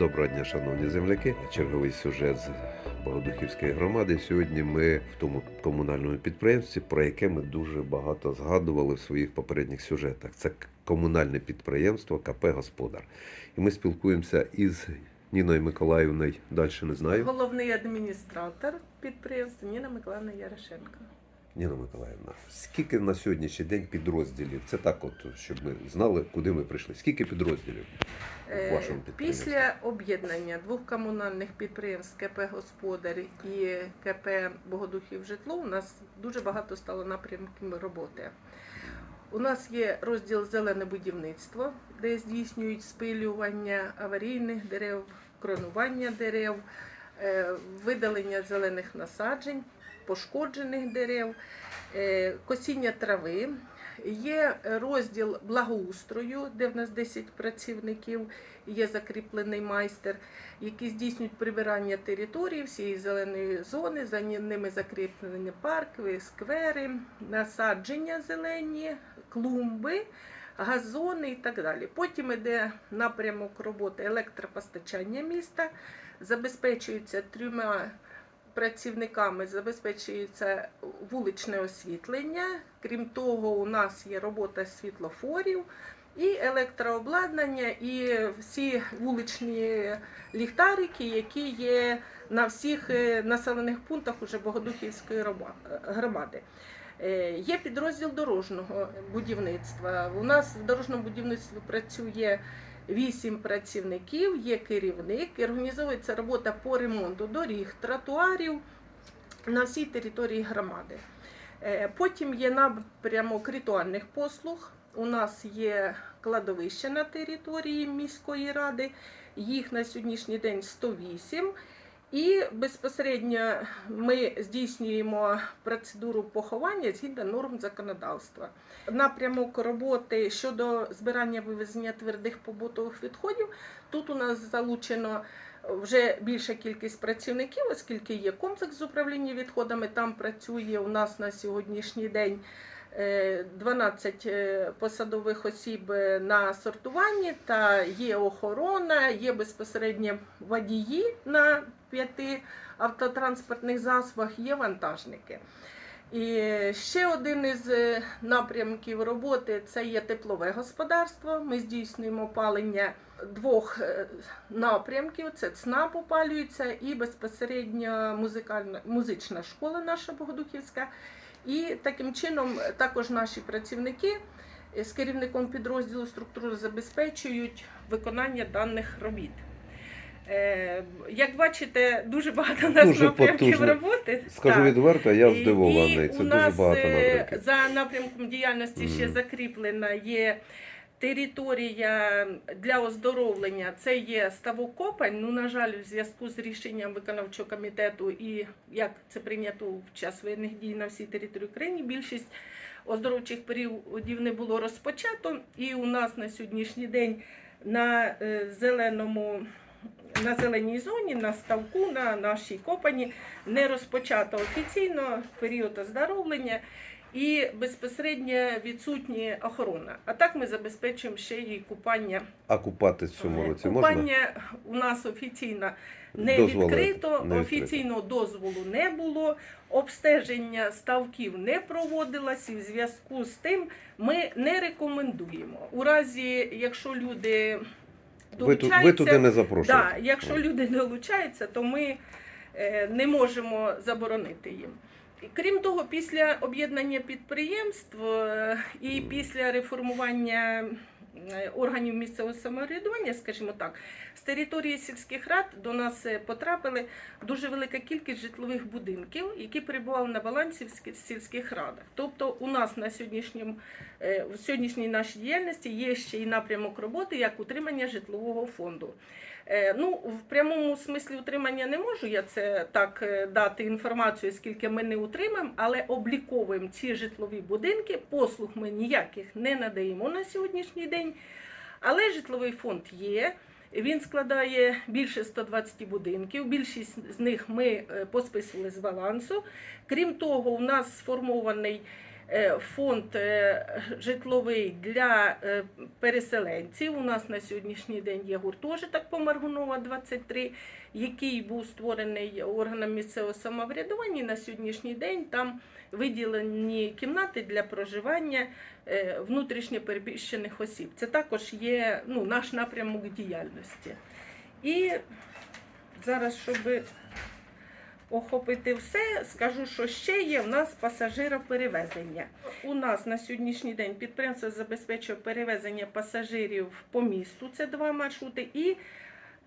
Доброго дня, шановні земляки. Черговий сюжет з Богодухівської громади. Сьогодні ми в тому комунальному підприємстві, про яке ми дуже багато згадували в своїх попередніх сюжетах. Це комунальне підприємство КП Господар. І ми спілкуємося із Ніною Миколаївною. Далі не знаю. Головний адміністратор підприємства Ніна Миколаївна Ярошенко. Ніна Миколаївна, скільки на сьогоднішній день підрозділів? Це так, от щоб ми знали, куди ми прийшли. Скільки підрозділів в Е, вашому підприємстві? Після об'єднання двох комунальних підприємств КП Господар і КП Богодухів житло у нас дуже багато стало напрямків роботи. У нас є розділ зелене будівництво, де здійснюють спилювання аварійних дерев, кронування дерев, е, видалення зелених насаджень, пошкоджених дерев, е, косіння трави. Є розділ благоустрою, де в нас 10 працівників, є закріплений майстер, які здійснюють прибирання території всієї зеленої зони. За ними закріплені парки, сквери, насадження зелені, клумби, газони і так далі. Потім іде напрямок роботи електропостачання міста, забезпечується трьома працівниками забезпечується вуличне освітлення. Крім того, у нас є робота світлофорів і електрообладнання, і всі вуличні ліхтарики, які є на всіх е, населених пунктах уже Богодухівської громади. Е, Є підрозділ дорожнього будівництва. У нас в дорожньому будівництві працює вісім працівників, є керівник, організовується робота по ремонту доріг, тротуарів на всій території громади. Е, Потім є напрямок ритуальних послуг. У нас є кладовище на території міської ради, їх на сьогоднішній день 108. І безпосередньо ми здійснюємо процедуру поховання згідно норм законодавства. Напрямок роботи щодо збирання вивезення твердих побутових відходів. Тут у нас залучено вже більша кількість працівників, оскільки є комплекс з управління відходами. Там працює у нас на сьогоднішній день. е, 12 е, посадових осіб е, на сортуванні, та є охорона, є безпосередньо водії на п'яти автотранспортних засобах, є вантажники. І ще один із е, напрямків роботи це є теплове господарство. Ми здійснюємо опалення двох е, напрямків: це ЦНАП опалюється і безпосередньо музична школа наша Богодухівська. І таким чином е, також наші працівники з керівником підрозділу структури забезпечують виконання даних робіт. Е, Як бачите, дуже багато у нас Дуже напрямків потужно. роботи. Скажу Так. відверто, я здивований. і Це у дуже нас, багато е, напрямків. За напрямком діяльності ще закріплена є територія для оздоровлення. Це є ставок копань. Ну, на жаль, в зв'язку з рішенням виконавчого комітету і як це прийнято в час воєнних дій на всій території України, більшість оздоровчих періодів не було розпочато. І у нас на сьогоднішній день на е, зеленому. На зеленій зоні, на ставку, на нашій копані не розпочато офіційно період оздоровлення і безпосередньо відсутня охорона. А так ми забезпечуємо ще й купання. А купати в цьому році можна? Купання у нас офіційно не Дозволу відкрито, не відкрито. офіційного дозволу не було, обстеження ставків не проводилось, і в зв'язку з тим ми не рекомендуємо. У разі, якщо люди Ви, ту- ви туди не запрошуєте? Да, якщо люди долучаються, то ми е, не можемо заборонити їм. Крім того, після об'єднання підприємств е, і після реформування органів місцевого самоврядування, скажімо так, з території сільських рад до нас е, потрапили дуже велика кількість житлових будинків, які перебували на балансі в сільських радах. Тобто, у нас на сьогоднішньому е, в сьогоднішній нашій діяльності є ще й напрямок роботи як утримання житлового фонду. Е, Ну, в прямому смислі утримання не можу я це так е, дати інформацію, скільки ми не утримаємо, але обліковуємо ці житлові будинки. Послуг ми ніяких не надаємо на сьогоднішній день. Але житловий фонд є. Він складає більше 120 будинків. Більшість з них ми е, посписували з балансу. Крім того, у нас сформований фонд е, житловий для е, переселенців. У нас на сьогоднішній день є гуртожиток по Маргунова 23, який був створений органом місцевого самоврядування. На сьогоднішній день там виділені кімнати для проживання е, внутрішньо переміщених осіб. Це також є ну, наш напрямок діяльності. І зараз, щоб охопити все, скажу, що ще є в нас пасажироперевезення. У нас на сьогоднішній день підприємство забезпечує перевезення пасажирів по місту, це два маршрути, і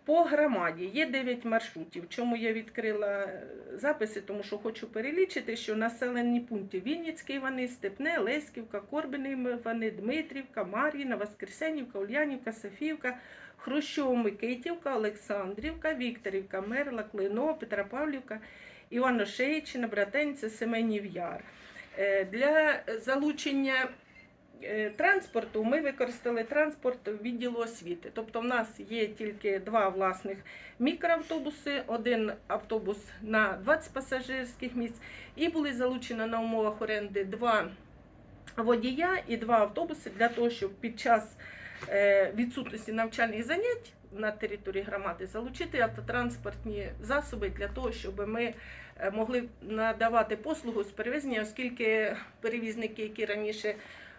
по громаді є 9 маршрутів. Чому я відкрила е, записи? Тому що хочу перелічити, що населені пункти Вінницький Івани, Степне, Леськівка, Корбини Івани, Дмитрівка, Мар'їна, Воскресенівка, Ульянівка, Софіївка, Хрущово, Микитівка, Олександрівка, Вікторівка, Мерла, Клино, Петропавлівка, Івано-Шейчина, Братенця, Семенів Яр. Е, Для залучення е, транспорту ми використали транспорт відділу освіти. Тобто в нас є тільки два власних мікроавтобуси, один автобус на 20 пасажирських місць, і були залучені на умовах оренди два водія і два автобуси для того, щоб під час відсутності навчальних занять на території громади залучити автотранспортні засоби для того, щоб ми е, могли надавати послугу з перевезення, оскільки перевізники, які раніше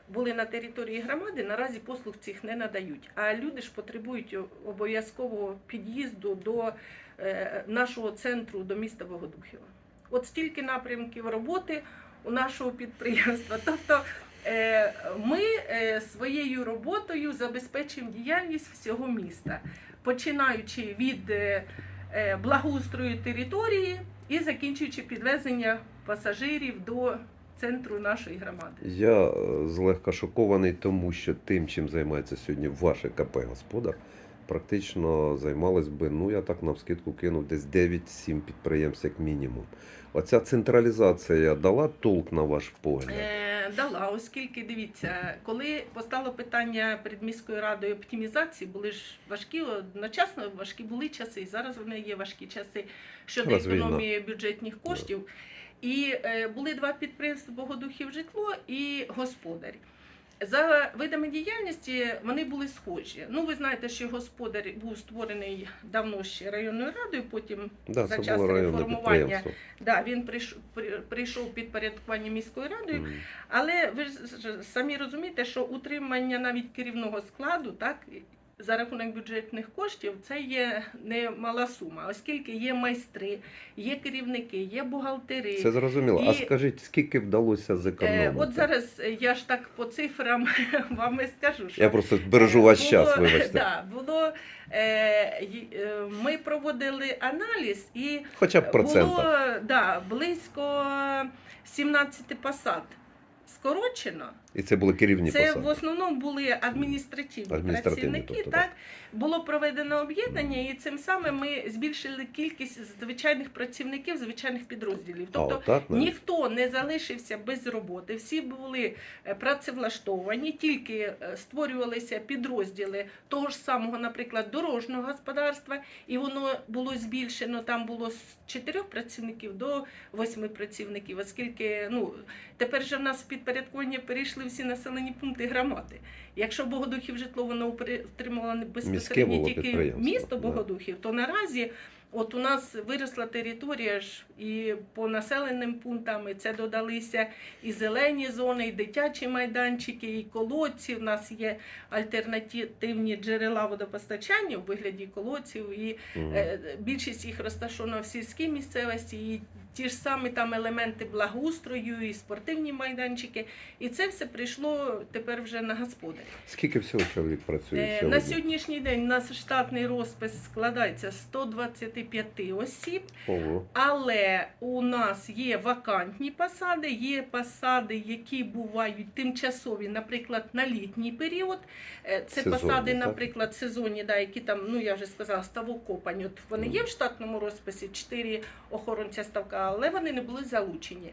були на території громади, наразі послуг цих не надають. А люди ж потребують обов'язкового під'їзду до е, нашого центру, до міста Богодухова. От стільки напрямків роботи у нашого підприємства. Тобто е, ми е, своєю роботою забезпечуємо діяльність всього міста, починаючи від е, е, благоустрою території і закінчуючи підвезення пасажирів до центру нашої громади. Я е, злегка шокований, тому що тим, чим займається сьогодні ваше КП господар, практично займалось би, ну я так навскидку кинув, десь 9-7 підприємств як мінімум. Оця централізація дала толк на ваш погляд. Е, дала, оскільки дивіться, коли постало питання перед міською радою оптимізації, були ж важкі одночасно важкі були часи, і зараз вони є важкі часи щодо Раз економії бюджетних коштів. І е, були два підприємства Богодухів житло і господар. За видами діяльності вони були схожі. Ну, ви знаєте, що господар був створений давно ще районною радою, потім Да, за час реформування да, він прийшов, прийшов під порядкування міською радою. Mm. Але ви ж самі розумієте, що утримання навіть керівного складу, так за рахунок бюджетних коштів, це є не мала сума, оскільки є майстри, є керівники, є бухгалтери. Це зрозуміло. А скажіть, скільки вдалося Е, зекономити? От зараз е, я ж так по цифрам вам і скажу, що Я просто бережу ваш було- час, вибачте. Да, було, е, е, ми проводили аналіз і Хоча б процентах. було да, близько 17 посад скорочено. І це були керівні Це посади. в основному були адміністративні, Адміністративні, працівники. тобто, так було проведено об'єднання, і цим самим ми збільшили кількість звичайних працівників, звичайних підрозділів. Тобто отак, навіть? ніхто не залишився без роботи. Всі були е, працевлаштовані, тільки е, створювалися підрозділи того ж самого, наприклад, дорожнього господарства, і воно було збільшено. Там було з чотирьох працівників до восьми працівників, оскільки ну тепер же в нас підпорядкування перейшли всі населені пункти громади. Якщо Богодухів житло воно утримувало безпосередньо тільки місто. Богодухів, то наразі От у нас виросла територія ж і по населеним пунктам і це додалися і зелені зони, і дитячі майданчики, і колодці. У нас є альтернативні джерела водопостачання у вигляді колодців. І е, більшість їх розташована в сільській місцевості, і ті ж самі там елементи благоустрою, і спортивні майданчики. І це все прийшло тепер вже на господи. Скільки всього чоловік працює? Е, сьогодні? На сьогоднішній день у нас штатний розпис складається 125 25 осіб. Ого. Але у нас є вакантні посади, є посади, які бувають тимчасові, наприклад, на літній період. Е, це сезонні, посади, так? наприклад, сезонні, да, які там, ну я вже сказала, ставокопань. От вони є в штатному розписі, 4 охоронця ставка, але вони не були залучені.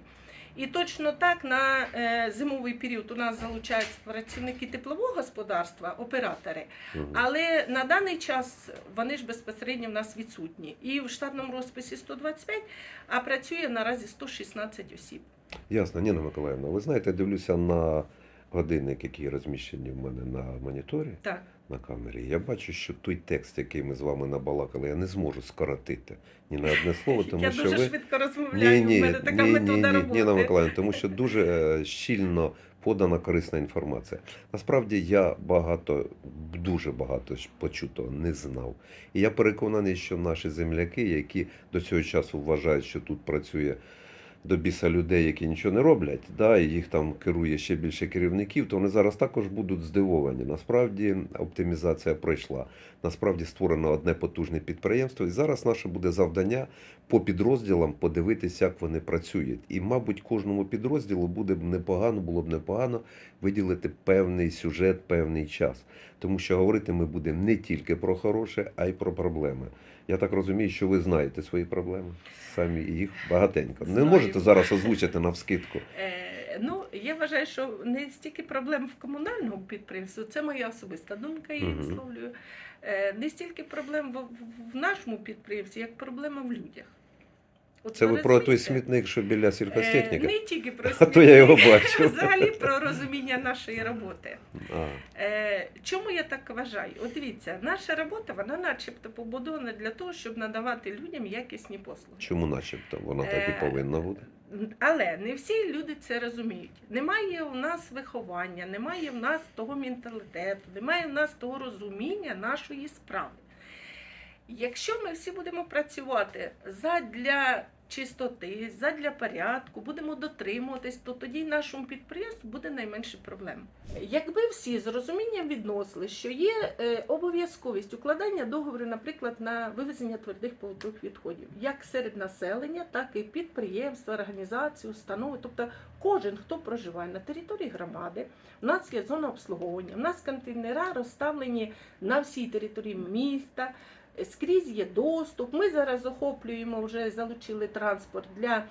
І точно так на е, зимовий період у нас залучаються працівники теплового господарства, оператори. Але на даний час вони ж безпосередньо в нас відсутні. І в штатному розписі 125, а працює наразі 116 осіб. Ясно, Ніна Миколаївна, ви знаєте, дивлюся на годинник, який розміщений в мене на моніторі, Так. На камері. Я бачу, що той текст, який ми з вами набалакали, я не зможу скоротити ні на одне слово, тому Я що дуже ви. швидко розмовляю, Ні, ні, у мене така ні, ні, метода ні, роботи. Ніна Миколаївна, тому що дуже е, щільно подана корисна інформація. Насправді я багато, дуже багато почутого не знав. І я переконаний, що наші земляки, які до цього часу вважають, що тут працює до біса людей, які нічого не роблять, да, і їх там керує ще більше керівників, то вони зараз також будуть здивовані. Насправді оптимізація пройшла. Насправді створено одне потужне підприємство, і зараз наше буде завдання по підрозділам подивитися, як вони працюють. І, мабуть, кожному підрозділу буде б непогано, було б непогано виділити певний сюжет, певний час. Тому що говорити ми будемо не тільки про хороше, а й про проблеми. Я так розумію, що ви знаєте свої проблеми. Самі і їх багатенько. Не Знаю. можете зараз озвучити навскидку. Е, ну, я вважаю, що не стільки проблем в комунальному підприємстві, це моя особиста думка, я її висловлюю. Е, не стільки проблем в, в, в нашому підприємстві, як проблема в людях. От Це ви про той смітник, що біля Е, сільхозтехніки? Не тільки про А то я його смітник, бачив. Взагалі про розуміння нашої роботи. А, Е, чому я так вважаю? От дивіться, наша робота, вона начебто побудована для того, щоб надавати людям якісні послуги. чому начебто воно так і Е, повинно бути? Але не всі люди це розуміють. Немає у нас виховання, немає в нас того менталітету, немає в нас того розуміння нашої справи. Якщо ми всі будемо працювати задля чистоти, задля порядку, будемо дотримуватись, то тоді нашому підприємству буде найменше проблем. Якби всі з розумінням відносили, що є е, обов'язковість укладання договору, наприклад, на вивезення твердих побутових відходів, як серед населення, так і підприємства, організації, установи, тобто кожен, хто проживає на території громади, у нас є зона обслуговування, у нас контейнера розставлені на всій території міста. Скрізь є доступ. Ми зараз охоплюємо вже залучили транспорт для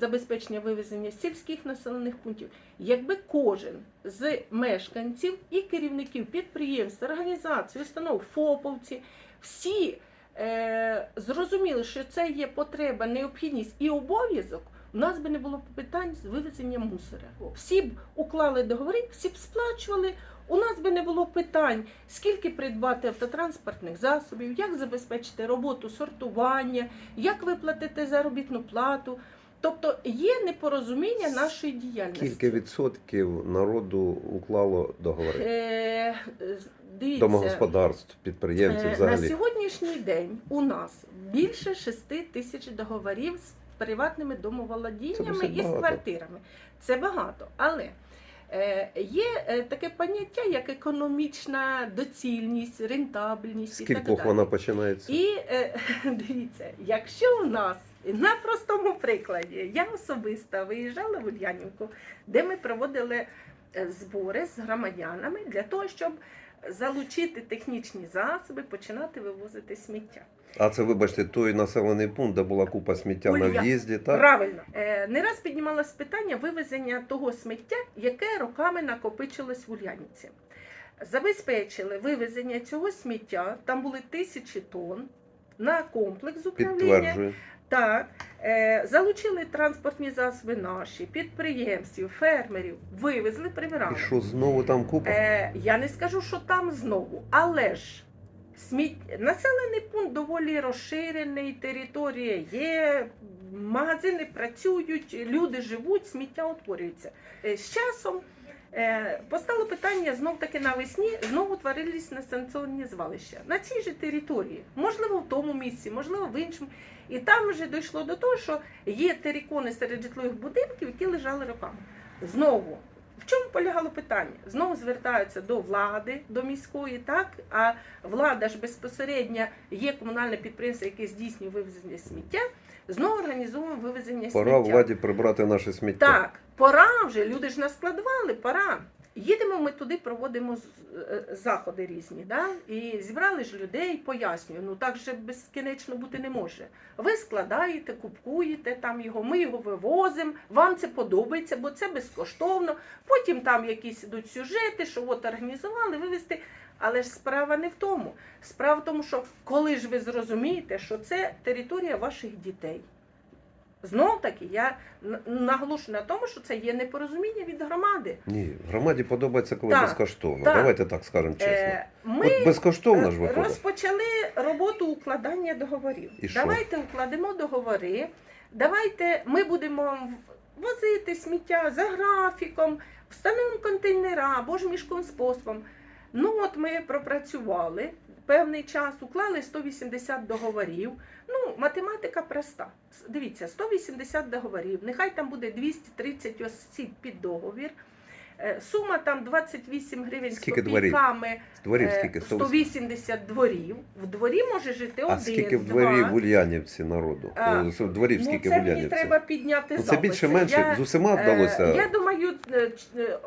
забезпечення вивезення сільських населених пунктів. Якби кожен з мешканців і керівників підприємств, організацій, установ, ФОПовці, всі е, зрозуміли, що це є потреба, необхідність і обов'язок. У нас би не було питань з вивезенням мусора. Всі б уклали договори, всі б сплачували. У нас би не було питань, скільки придбати автотранспортних засобів, як забезпечити роботу сортування, як виплатити заробітну плату. Тобто є непорозуміння нашої діяльності. Скільки відсотків народу уклало договори? Е, дивіться, Домогосподарств, підприємців е, на сьогоднішній день у нас більше 6 тисяч договорів з приватними домоволодіннями і з багато. квартирами. Це багато, але є е, таке поняття, як економічна доцільність, рентабельність і так далі. вона починається? І е, дивіться, якщо у нас на простому прикладі, я особисто виїжджала в Ульянівку, де ми проводили е, збори з громадянами для того, щоб залучити технічні засоби, починати вивозити сміття. А це, вибачте, той населений пункт, де була купа сміття на в'їзді, так? Правильно, е, не раз піднімалось питання вивезення того сміття, яке роками накопичилось в Ульянівці. Забезпечили вивезення цього сміття, там були тисячі тонн на комплекс управління. Підтверджую. Так, залучили транспортні засоби наші, підприємців, фермерів, вивезли, прибирали. І що знову там купа? Е, я не скажу, що там знову, але ж сміт... населений пункт доволі розширений, територія є, магазини працюють, люди живуть, сміття утворюється. Е, з часом е, постало питання знов таки навесні, знову творились несанкціонні звалища на цій же території, можливо, в тому місці, можливо, в іншому. І там вже дійшло до того, що є терикони серед житлових будинків, які лежали роками. Знову в чому полягало питання? Знову звертаються до влади, до міської, так а влада ж безпосередньо є комунальне підприємство, яке здійснює вивезення сміття. Знову організовуємо вивезення Пора сміття. владі прибрати наше сміття. Так, пора вже. Люди ж наскладували, пора. Їдемо ми туди, проводимо е, заходи різні. Да? І зібрали ж людей, пояснюю, ну так же безкінечно бути не може. Ви складаєте, купкуєте там його, ми його вивозимо, вам це подобається, бо це безкоштовно. Потім там якісь ідуть сюжети, що от організували, вивезти. Але ж справа не в тому. Справа в тому, що коли ж ви зрозумієте, що це територія ваших дітей. Знов таки, я наголошую на тому, що це є непорозуміння від громади. Ні, громаді подобається, коли Так, безкоштовно. так. Давайте так скажемо чесно. Е, Ми От безкоштовно ж виходить. розпочали роботу укладання договорів. І що? давайте укладемо договори. Давайте ми будемо возити сміття за графіком, встановимо контейнера або ж міжкомспособом. Ну от ми пропрацювали певний час, уклали 180 договорів. Ну, математика проста. Дивіться, 180 договорів, нехай там буде 230 осіб під договір. Е, Сума там 28 гривень Скільки з копійками. З дворів Е, скільки? 180 дворів. В дворі може жити один, А скільки в дворі в Ульянівці народу? А, Е, дворів Ну, скільки в це мені треба підняти Ну, це більше менше з усіма вдалося. Я думаю,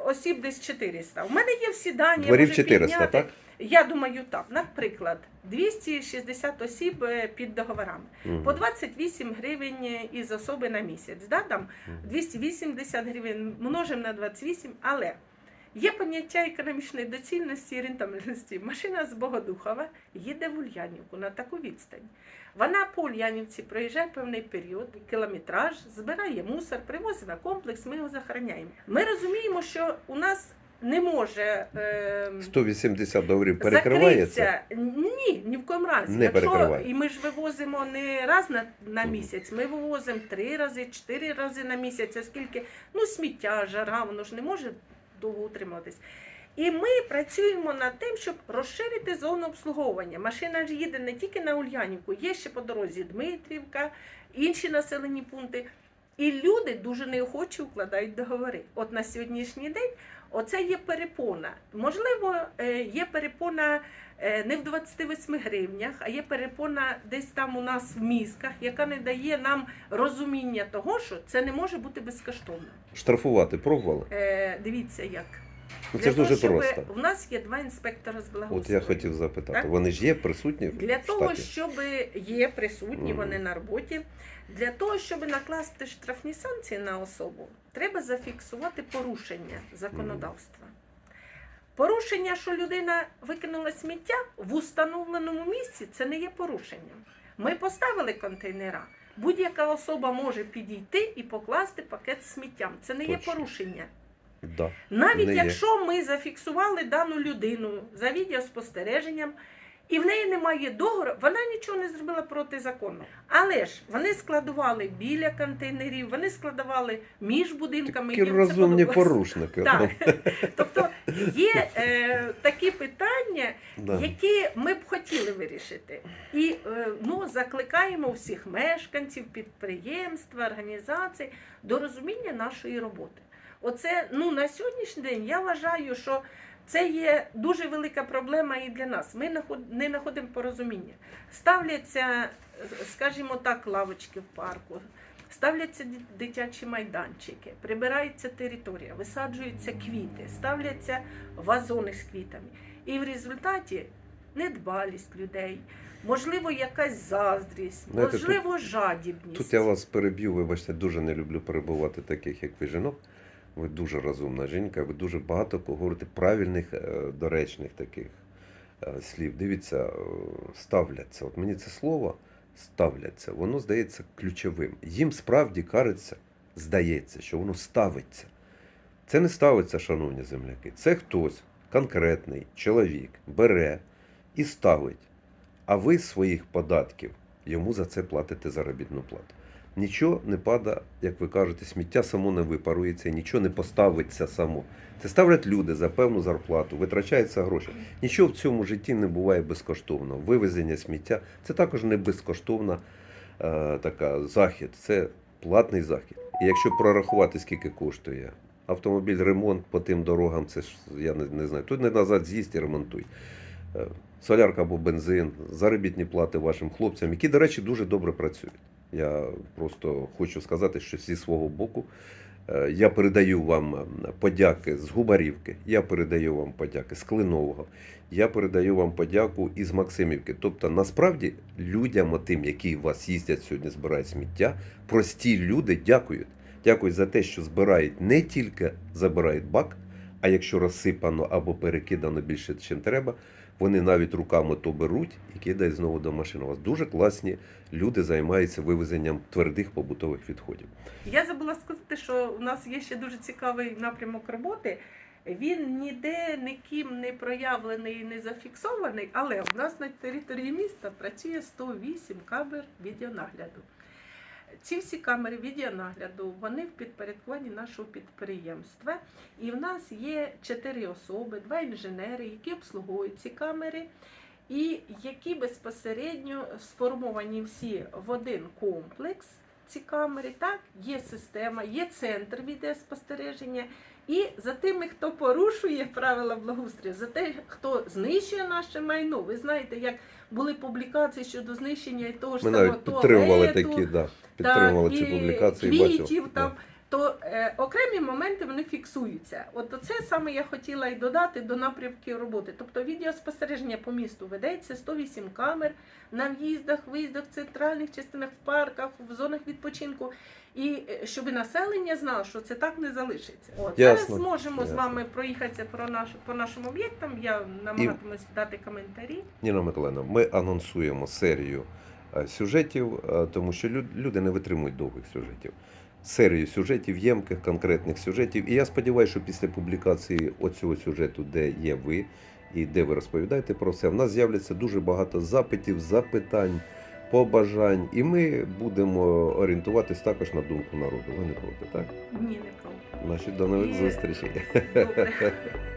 осіб десь 400. У мене є всі дані. я Дворів можу 400, підняти. так? Я думаю, так. Наприклад, 260 осіб е, під договорами. Мгм. По 28 гривень е, із особи на місяць. Да? Там Мгм. 280 гривень множимо на 28, але є поняття економічної доцільності і рентабельності. Машина з Богодухова їде в Ульянівку на таку відстань. Вона по Ульянівці проїжджає певний період, кілометраж, збирає мусор, привозить на комплекс, ми його захороняємо. Ми розуміємо, що у нас не може. Е, 180 договорів перекривається. Ні, ні в коєму разі. Не Якщо, перекриває. і ми ж вивозимо не раз на, на місяць, ми вивозимо три рази, чотири рази на місяць, оскільки ну, сміття, жара, воно ж не може довго утримуватись. І ми працюємо над тим, щоб розширити зону обслуговування. Машина ж їде не тільки на Ульянівку, є ще по дорозі Дмитрівка, інші населені пункти. І люди дуже неохоче укладають договори. От на сьогоднішній день оце є перепона. Можливо, е, є перепона е, не в 28 гривнях, а є перепона десь там у нас в мізках, яка не дає нам розуміння того, що це не може бути безкоштовно. Штрафувати пробували? Е, Дивіться як. Ну, це ж того, дуже щоб- просто. У нас є два інспектора з. От я хотів запитати. Так? Вони ж є присутні в Для того, штаті? щоб є присутні, Мгм. вони на роботі. Для того, щоб накласти штрафні санкції на особу, треба зафіксувати порушення законодавства. Порушення, що людина викинула сміття в установленому місці, це не є порушенням. Ми поставили контейнера. Будь-яка особа може підійти і покласти пакет з сміттям. Це не є Точно. порушення. Да. Навіть Не є. якщо ми зафіксували дану людину за відеоспостереженням, і в неї немає договору, вона нічого не зробила протизаконно. Але ж вони складували біля контейнерів, вони складували між будинками. Такі їм розумні подобалось. порушники. Так. Тобто є е, такі питання, Да. які ми б хотіли вирішити. І е, ну, закликаємо всіх мешканців, підприємств, організацій до розуміння нашої роботи. Оце ну, на сьогоднішній день я вважаю, що це є дуже велика проблема і для нас. Ми не знаходимо порозуміння. Ставляться, скажімо так, лавочки в парку. Ставляться дитячі майданчики, прибирається територія, висаджуються квіти, ставляться вазони з квітами. І в результаті недбалість людей, можливо, якась заздрість, можливо, жадібність. Тут я вас переб'ю, вибачте, дуже не люблю перебувати таких, як ви жінок. Ви дуже розумна жінка, ви дуже багато говорите правильних, е, доречних таких е, слів. Дивіться, е, ставляться. От мені це слово ставляться, воно здається ключовим. Їм справді кариться, здається, що воно ставиться. Це не ставиться, шановні земляки. Це хтось конкретний чоловік бере і ставить. А ви своїх податків йому за це платите заробітну плату. Нічого не пада, як ви кажете, сміття само не випарується, нічого не поставиться само. Це ставлять люди за певну зарплату, витрачаються гроші. Нічого в цьому житті не буває безкоштовно. Вивезення сміття це також не безкоштовна е, така захід, це платний захід. І якщо прорахувати, скільки коштує автомобіль, ремонт по тим дорогам, це ж я не, не знаю. Тут не назад з'їсть і ремонтуй. Е, Солярка або бензин, заробітні плати вашим хлопцям, які, до речі, дуже добре працюють. Я просто хочу сказати, що зі свого боку е, я передаю вам е, подяки з Губарівки, я передаю вам подяки з Клинового, я передаю вам подяку із Максимівки. Тобто, насправді, людям, тим, які у вас їздять сьогодні, збирають сміття, прості люди дякують. Дякують за те, що збирають не тільки забирають бак, А якщо розсипано або перекидано більше, ніж треба, вони навіть руками то беруть і кидають знову до машини. У вас дуже класні люди займаються вивезенням твердих побутових відходів. Я забула сказати, що у нас є ще дуже цікавий напрямок роботи. Він ніде ніким не проявлений не зафіксований, але у нас на території міста працює 108 камер відеонагляду. Ці всі камери відеонагляду вони в підпорядкуванні нашого підприємства. І в нас є чотири особи, два інженери, які обслуговують ці камери, і які безпосередньо сформовані всі в один комплекс ці камери, так, є система, є центр відеоспостереження. І за тими, хто порушує правила благоустрою, за те, хто знищує наше майно. Ви знаєте, як були публікації щодо знищення і того ж Ми самого навіть підтримували туалету, такі, да, підтримували ці і публікації. квітів бачив. там. То е, окремі моменти вони фіксуються. От це саме я хотіла й додати до напрямків роботи. Тобто відеоспостереження по місту ведеться 108 камер на в'їздах, виїздах, в центральних частинах, в парках, в зонах відпочинку. І е, щоб населення знало, що це так не залишиться. От зараз Ясно, зможемо з вами проїхатися про наш, по нашим об'єктам. Я намагатимусь дати коментарі. Ніна Миколаївна, ми анонсуємо серію е, сюжетів, е, тому що лю- люди не витримують довгих сюжетів. Серію сюжетів, ємких, конкретних сюжетів. І я сподіваюся, що після публікації оцього сюжету, де є ви і де ви розповідаєте про це, в нас з'являться дуже багато запитів, запитань, побажань, і ми будемо орієнтуватись також на думку народу. Ви не проти, так? Ні, не проти. Значить, до нових зустрічей. Добре.